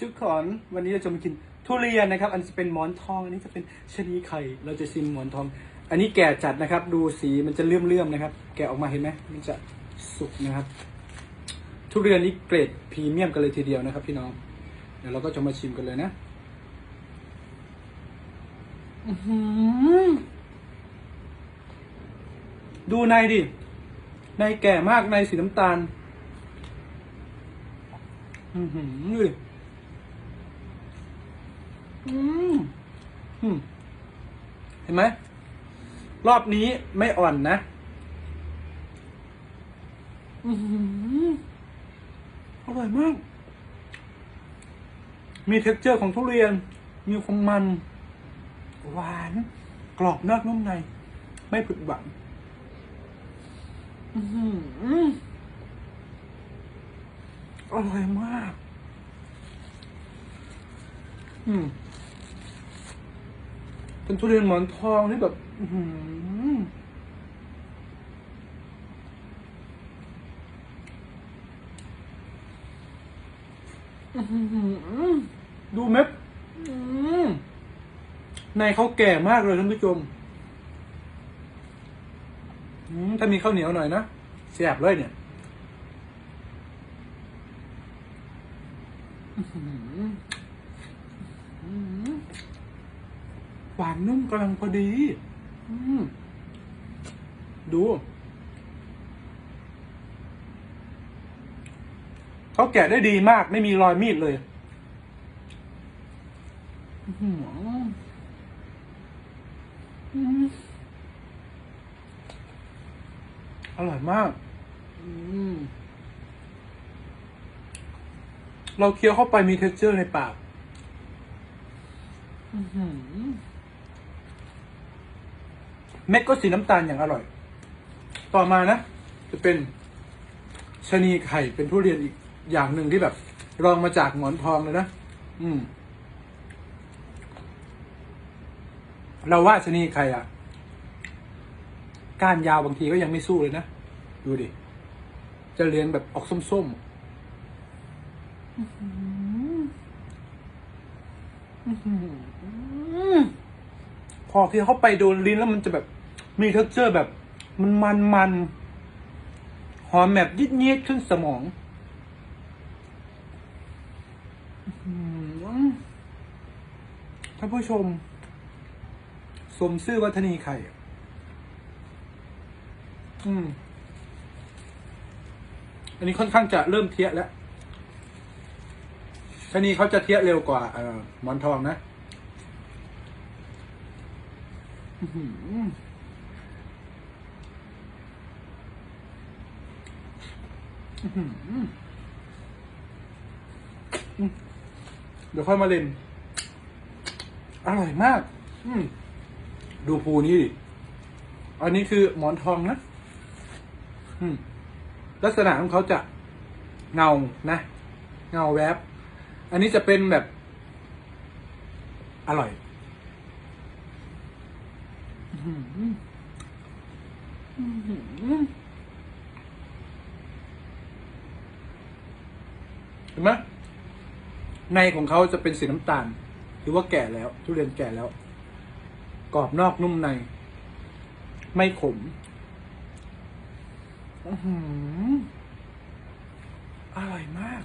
ทุกคนวันนี้เราจะมากินทุเรียนนะครับ อันนี้จะเป็นหมอนทอง อันนี้จะเป็นชนีไข่ เราจะซิมหมอนทอง อันนี้แก่จัดนะครับ ดูสีมันจะเลื่อมๆนะครับ แกะออกมาเห็นไหมมันจะสุกนะครับ ทุเรียนนี้เกรดพรีเมียมกันเลยทีเดียวนะครับ พี่น้องเดี๋ยวเราก็จะมาชิมกันเลยนะอือหือดูในดิ ในแก่มากในสีน้ำตาล อือหือ เห็นไหม รอบนี้ไม่อ่อนนะอือหืออร่อยมาก มีเท็กเจอร์ของทุเรียน มีความมัน หวาน กรอบนอกนุ่มใน ไม่ผิดหวังอื้อหืออร่อยมาก อืมเป็นทุเรียนหมอนทองที่แบบ อื้อหืออื้อหือดูเม็ดอืมในเขาแก่มากเลยท่านผู้ชมอืมถ้ามีข้าวเหนียวหน่อยนะแซ่บเลยเนี่ยอื้อหืออื้อหือ หวานนุ่มกำลังพอดี อืมดูเขาแกะได้ดีมาก ไม่มีรอยมีดเลยอื้อหืออืมอร่อยมากอืมเราเคี้ยวเข้าไปมีเท็กเจอร์ในปาก อื้อหือ เม็ดก็สีน้ำตาลอย่างอร่อย ต่อมานะ จะเป็นชะนีไข่เป็นทุเรียนอีกอย่างหนึ่งที่แบบ รองมาจากหมอนทองเลยนะ อืม เราว่าชะนีไข่อะก้านยาวบางทีก็ยังไม่สู้เลยนะ ดูดิ จะเรียงแบบออกส้มๆอื้อหืออื้อหือพอเคี้ยวเข้าไปโดนลิ้นแล้วมันจะแบบ มีเท็กเจอร์แบบ มันมันมันหอมแบบยิดเยิดขึ้นสมองท่านผู้ชม สมซื่อวัฒนีไข่ อืม อันนี้ค่อนข้างจะเริ่มเทียแล้วชนีเขาจะเทียเร็วกว่าออหมอนทองนะ อื้อหืออื้อหืออืม เดี๋ยวค่อยมาเล่น อร่อยมาก อืดูภูนี้ดิ อันนี้คือหมอนทองนะอืลักษณะของเขาจะเงานะ เงาแวบ อันนี้จะเป็นแบบ อร่อยอื้อหืออื้ เห็นไหมในของเขาจะเป็นสีน้ำตาลหรือว่าแก่แล้ว ทุเรียนแก่แล้ว กรอบนอกนุ่มใน ไม่ขมอือร่อยมาก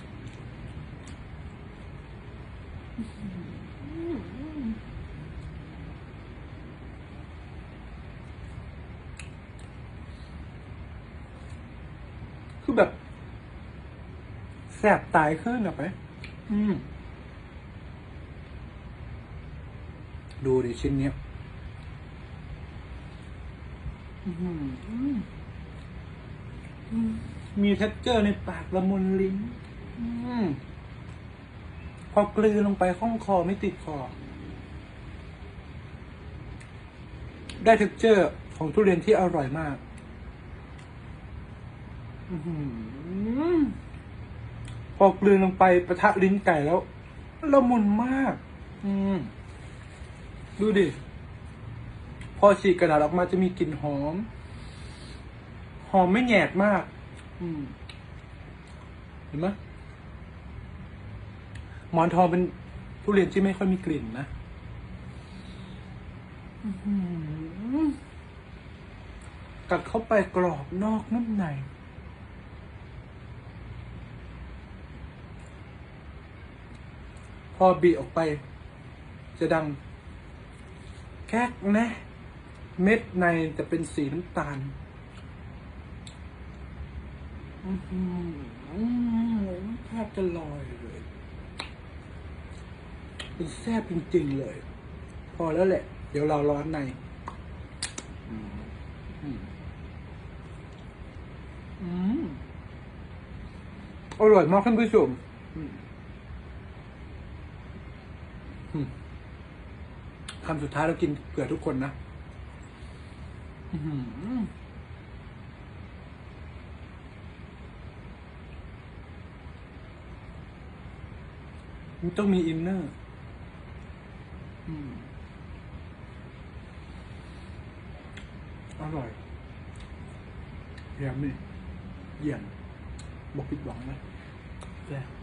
คือแบบ สบตายขึ้นอะไปอืมดูดิชิ้นเนี้ยอื้อหืออืมมีเท็กเจอร์ในปากละมุนลิ้นอืมพอกลืนลงไปข้องคอไม่ติดคอ ได้เท็กเจอร์ของทุเรียนที่อร่อยมาก อื้อหือ พอกลืนลงไปประทะลิ้นไก่แล้วละมุนมาก อืม ดูดิ พอฉีกกระดาษออกมาจะมีกลิ่นหอม หอมไม่แหยกมาก อืม เห็นไหมหมอนทองเป็นทุเรียนที่ไม่ค่อยมีกลิ่นนะอื้อหือกัดเข้าไปกรอบนอกนุ่มใน พอบีออกไป จะดังแก๊กนะ เม็ดในจะเป็นสีน้ำตาลอื้อหือแทบจะลอยเลยเป็นแซ่บจริงๆเลย พอแล้วแหละ เดี๋ยวเราร้อนในอืมอืมอืมอร่อยมากท่านผู้ชมอืมอืม คำสุดท้ายเรากินเผื่อทุกคนนะอื้อหือมันต้องมีอินเนอร์อืมอร่อยแยมนี่เยี่ยมบอกผิดหวังนะแซ่บ